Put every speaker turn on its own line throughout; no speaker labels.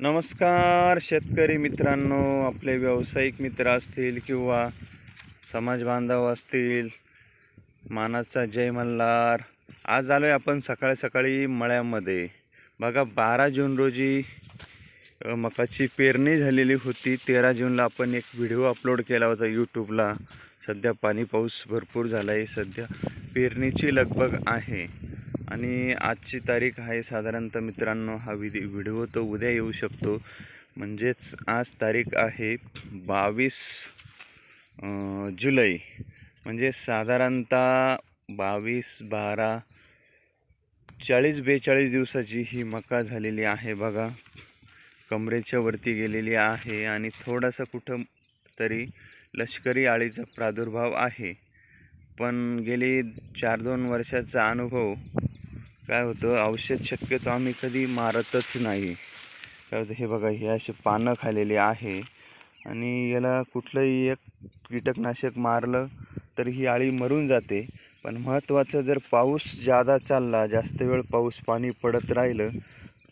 नमस्कार शेतकरी मित्रांनो आपले व्यावसायिक मित्र असतील किंवा समाज बांधव असतील मानाचा जय मल्हार. आज आलो आहे आपण सकाळी सकाळी मळ्यामध्ये. बघा बारा जून रोजी मकाची पेरणी झालेली होती. तेरा जूनला आपण एक व्हिडिओ अपलोड केला होता यूट्यूबला. सध्या पाणी पाऊस भरपूर झाला आहे सध्या पेरणीची लगबग आहे. आणि आजची तारीख आहे साधारणतः मित्रांनो हा विधी व्हिडिओ तो उद्या येऊ शकतो. म्हणजेच आज तारीख आहे बावीस जुलै. म्हणजे साधारणतः बावीस बारा चाळीस बेचाळीस दिवसाची ही मका झालेली आहे बघा. कमरेच्या वरती गेलेली आहे आणि थोडासा कुठं तरी लष्करी आळीचा प्रादुर्भाव आहे. पण गेली चार दोन वर्षाचा अनुभव काय होतं औषध शक्यतो आम्ही कधी मारतच नाही. काय होतं हे बघा हे असे पानं खालेले आहे. आणि याला कुठलंही एक कीटकनाशक मारलं तर ही आळी मरून जाते. पण महत्त्वाचं जर पाऊस जादा चालला जास्त वेळ पाऊस पाणी पडत राहिलं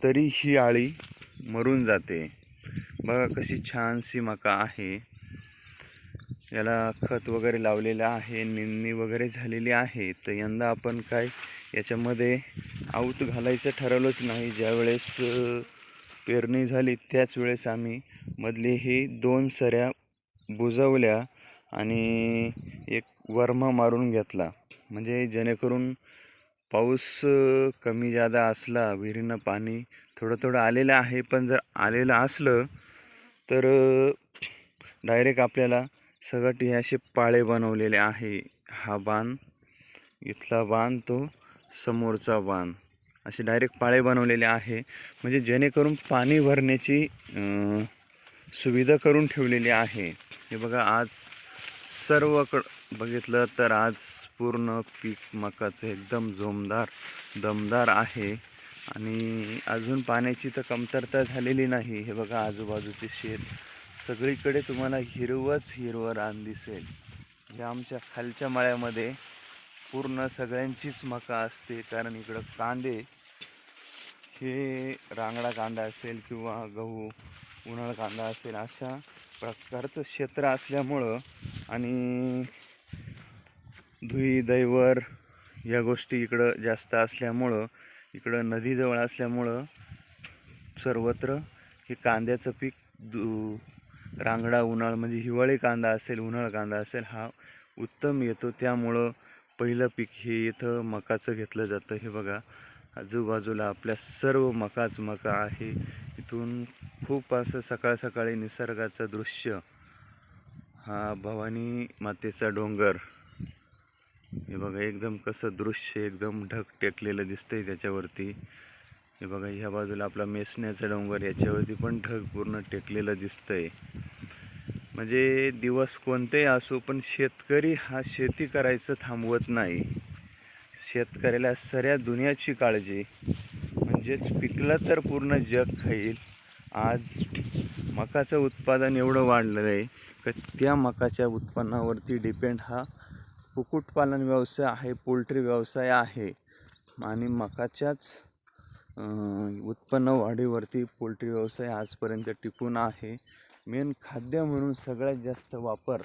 तरी ही आळी मरून जाते. बघा कशी छानशी मका आहे. याला खत वगैरे लावलेलं आहे निंदणी वगैरे झालेली आहे. तर यंदा आपण काय याच्यामध्ये आऊत घालायचं ठरवलंच नाही. ज्यावेळेस पेरणी झाली त्याच वेळेस आम्ही मधली ही दोन सऱ्या बुजवल्या आणि एक वरमा मारून घेतला. म्हणजे जेणेकरून पाऊस कमी जादा असला विहिरीनं पाणी थोडं थोडं आलेलं आहे. पण जर आलेलं असलं तर डायरेक्ट आपल्याला सगट हे असे पाळे बनवलेले आहे. हा बाण इथला बाण तो समोरचा बाण. असे डायरेक्ट पाळे बनवलेले आहे. म्हणजे जेणेकरून पाणी भरण्याची सुविधा करून ठेवलेली आहे. हे बघा आज सर्वकडं बघितलं तर आज पूर्ण पीक मकाचं एकदम जोमदार दमदार आहे. आणि अजून पाण्याची तर कमतरता झालेली नाही. हे बघा आजूबाजूचे शेत सगळीकडे तुम्हाला हिरवंच हिरवं रान दिसेल. हे आमच्या खालच्या माळ्यामध्ये पूर्ण सगळ्यांचीच मका असते. कारण इकडं कांदे हे रांगडा कांदा असेल किंवा गहू उन्हाळ कांदा असेल अशा प्रकारचं क्षेत्र असल्यामुळं आणि धुई दैवर या गोष्टी इकडं जास्त असल्यामुळं इकडं नदीजवळ असल्यामुळं सर्वत्र हे कांद्याचं पीक दु रांगडा उन्हाळ म्हणजे हिवाळी कांदा असेल उन्हाळ कांदा असेल हा उत्तम येतो. त्यामुळं पहिलं पीक हे इथं मकाचं घेतलं जातं. हे बघा आजूबाजूला आपल्या सर्व मकाच मका आहे. इथून खूप असं सकाळ सकाळी निसर्गाचं दृश्य. हा भवानी मातेचा डोंगर. हे बघा एकदम कसं दृश्य एकदम ढग टेकलेलं दिसतंय त्याच्यावरती. हे बघा ह्या बाजूला आपला मेसण्याचा डोंगर याच्यावरती पण ढग पूर्ण टेकलेलं दिसतंय. म्हणजे दिवस कोणतेही असो पण शेतकरी हा शेती करायचं थांबवत नाही. शेतकऱ्याला सऱ्या दुनियाची काळजी. म्हणजेच पिकलं तर पूर्ण जग खाईल. आज मकाचं उत्पादन एवढं वाढलेलं आहे का त्या मकाच्या उत्पन्नावरती डिपेंड हा कुक्कुटपालन व्यवसाय आहे पोल्ट्री व्यवसाय आहे. आणि मकाच्याच उत्पन्न वाढीवरती पोल्ट्री व्यवसाय आजपर्यंत टिकून आहे. मेन खाद्य म्हणून सगळ्यात जास्त वापर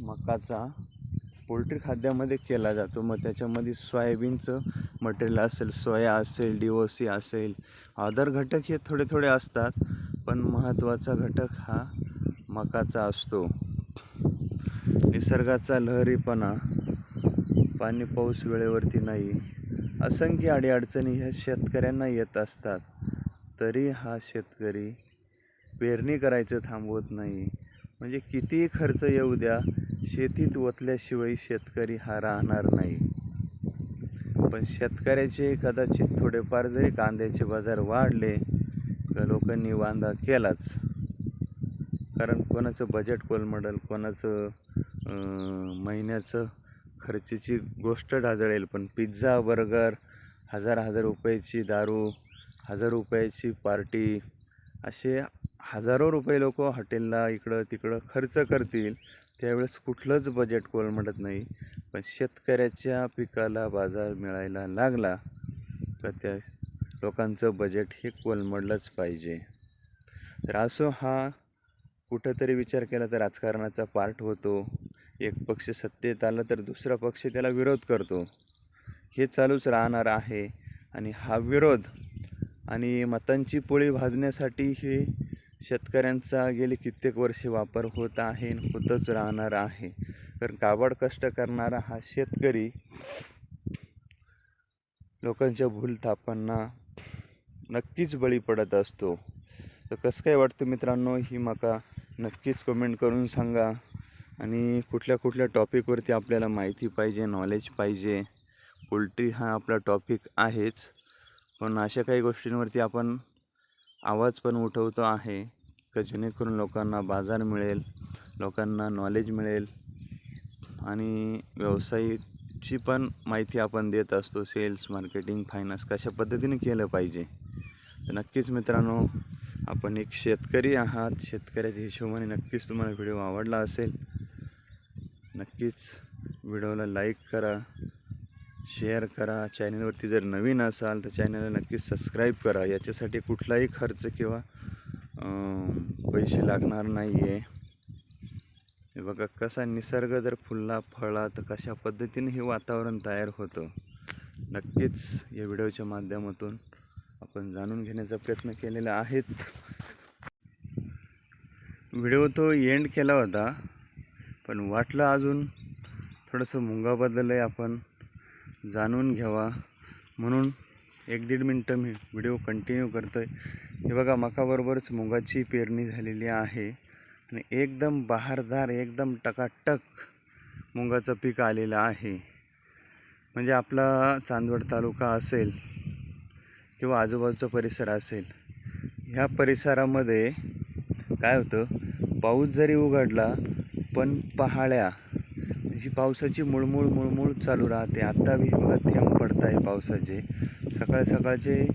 मकाचा पोल्ट्री खाद्यामध्ये केला जातो. मग त्याच्यामध्ये सोयाबीनचं मटेरियल असेल सोया असेल डिओसी असेल अदर घटक हे थोडे थोडे असतात पण महत्त्वाचा घटक हा मकाचा असतो. निसर्गाचा लहरीपणा पाणी पाऊस वेळेवरती नाही असंख्य अडीअडचणी ह्या शेतकऱ्यांना येत असतात. तरी हा शेतकरी पेरणी करायचं थांबवत नाही. म्हणजे कितीही खर्च येऊ द्या शेतीत ओतल्याशिवाय शेतकरी हा राहणार नाही. पण शेतकऱ्याचे कदाचित थोडेफार जरी कांद्याचे बाजार वाढले तर लोकांनी वांदा केलाच. कारण कोणाचं बजेट कोलमडल कोणाचं महिन्याचं खर्चाची गोष्ट ढाजळेल. पण पिझ्झा बर्गर हजार हजार रुपयाची दारू हजार रुपयाची पार्टी असे हजारो रुपये लोक हॉटेलला इकडं तिकडं खर्च करतील. त्यावेळेस कुठलंच बजेट कोलमडत नाही. पण शेतकऱ्याच्या पिकाला बाजार मिळायला लागला तर त्या लोकांचं बजेट हे कोलमडलंच पाहिजे. तर असो हा कुठंतरी विचार केला तर राजकारणाचा पार्ट होतो. एक पक्ष सत्तेत आला तर दुसरा पक्ष त्याला विरोध करतो. हे चालूच राहणार आहे. आणि हा विरोध आणि मतांची पोळी भाजण्यासाठी हे शेतकऱ्यांचा गेली कित्येक वर्षे वापर होत आहे आणि होतच राहणार आहे. कारण काबाड कष्ट करणारा हा शेतकरी लोकांच्या भूलथापांना नक्कीच बळी पडत असतो. तर कसं काय वाटतं मित्रांनो? ही मका नक्कीच कमेंट करून सांगा. आणि कुठल्या कुठल्या टॉपिकवरती आपल्याला माहिती पाहिजे नॉलेज पाहिजे? पोल्ट्री हा आपला टॉपिक आहेच. पण अशा काही गोष्टींवरती आपण आवाज पण उठवतो आहे का जेणेकरून लोकांना बाजार मिळेल लोकांना नॉलेज मिळेल आणि व्यवसायाची पण माहिती आपण देत असतो सेल्स मार्केटिंग फायनान्स कशा पद्धतीने केलं पाहिजे. तर नक्कीच मित्रांनो आपण एक शेतकरी आहात शेतकऱ्याच्या हिशोबाने नक्कीच तुम्हाला व्हिडिओ आवडला असेल. नक्कीच व्हिडिओला लाईक करा. शेअर करा. चॅनलवरती जर नवीन असाल तर चॅनलला नक्कीच सबस्क्राईब करा. याच्यासाठी कुठलाही खर्च किंवा पैसे लागणार नाही आहे हे बघा कसा निसर्ग जर फुलला फळला तर कशा पद्धतीने हे वातावरण तयार होतं? नक्कीच या व्हिडिओच्या माध्यमातून आपण जाणून घेण्याचा प्रयत्न केलेला आहेत. व्हिडिओ तो एंड केला होता पण वाटलं अजून थोडंसं मुगा बदललं आहे आपण. जाणून घ्यावा. म्हणून एक दीड मिनटं मी व्हिडिओ कंटिन्यू करतो आहे हे बघा मकाबरोबरच मुगाची पेरणी झालेली आहे. आणि एकदम बहारदार एकदम टकाटक मुगाचं पीक आलेलं आहे. म्हणजे आपला चांदवड तालुका असेल किंवा आजूबाजूचा परिसर असेल ह्या परिसरामध्ये काय होतं? पाऊस जरी उघडला पण पहाड्या जी पावसाची मुळमुळ मुळमुळ चालू राहते. आत्ता बी बघा थेंब पडत आहे पावसाचे. सकाळ सकाळचे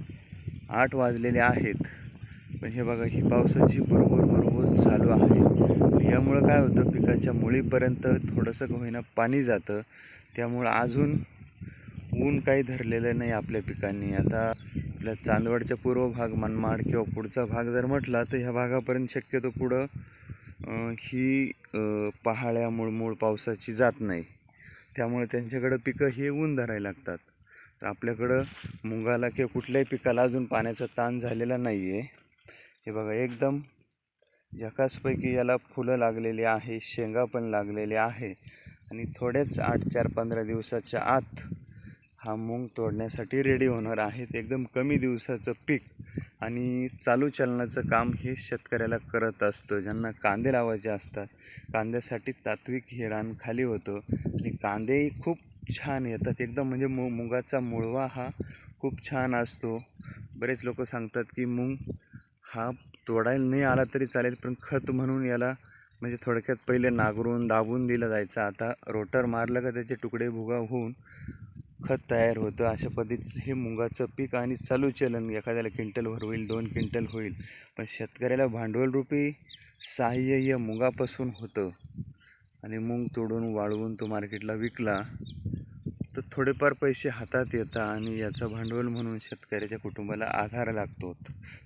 आठ वाजलेले आहेत. पण हे बघा ही पावसाची बरोबर बरोबर चालू आहे. यामुळं काय होतं पिकाच्या मुळीपर्यंत थोडंसं होईना पाणी जातं. त्यामुळं अजून ऊन काही धरलेलं नाही आपल्या पिकांनी. आता आपल्या चांदवडच्या पूर्व भाग मनमाड किंवा पुढचा भाग जर म्हटला तर ह्या भागापर्यंत शक्यतो पुढं ही अं, पहाड्या पावसाची जात नाही. त्यामुळे त्यांच्याकडं पिकं हे ऊन धरायला लागतात. तर आपल्याकडं मुगाला किंवा कुठल्याही पिकाला अजून पाण्याचा ताण झालेला नाही आहे हे बघा एकदम झकासपैकी याला फुलं लागलेली आहे शेंगा पण लागलेल्या आहे. आणि थोड्याच आठ चार पंधरा दिवसाच्या आत हा मूग तोडण्यासाठी रेडी होणार आहेत. एकदम कमी दिवसाचं पीक. आणि चालू चलनाचं काम हे शेतकऱ्याला करत असतं. ज्यांना कांदे लावायचे असतात कांद्यासाठी तात्विक हे रान खाली होतं. आणि कांदेही खूप छान येतात. एकदम म्हणजे मु मुगाचा मुळवा हा खूप छान असतो. बरेच लोक सांगतात की मूग हा तोडायला नाही आला तरी चालेल पण खत म्हणून याला म्हणजे थोडक्यात पहिले नांगरून दाबून दिलं जायचं. आता रोटर मारलं का त्याचे तुकडे भुगा होऊन खत तयार होतं. अशा पद्धतीचं हे मुगाचं पीक आणि चालू चलन एखाद्याला क्विंटलभर होईल दोन क्विंटल होईल. पण शेतकऱ्याला भांडवलरूपी सहाय्य या मुगापासून होतं. आणि मूग तोडून वाळवून तो मार्केटला विकला तर थोडेफार पैसे हातात येतात आणि याचं भांडवल म्हणून शेतकऱ्याच्या कुटुंबाला आधार लागतो.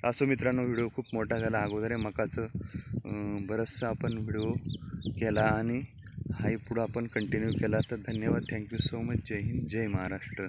असो मित्रांनो व्हिडिओ खूप मोठा झाला. अगोदर मकाचं बरंचसा बरंचसं आपण व्हिडिओ केला आणि हाही पुढं आपण कंटिन्यू केला. तर धन्यवाद. थँक्यू सो मच जय हिंद. जय महाराष्ट्र.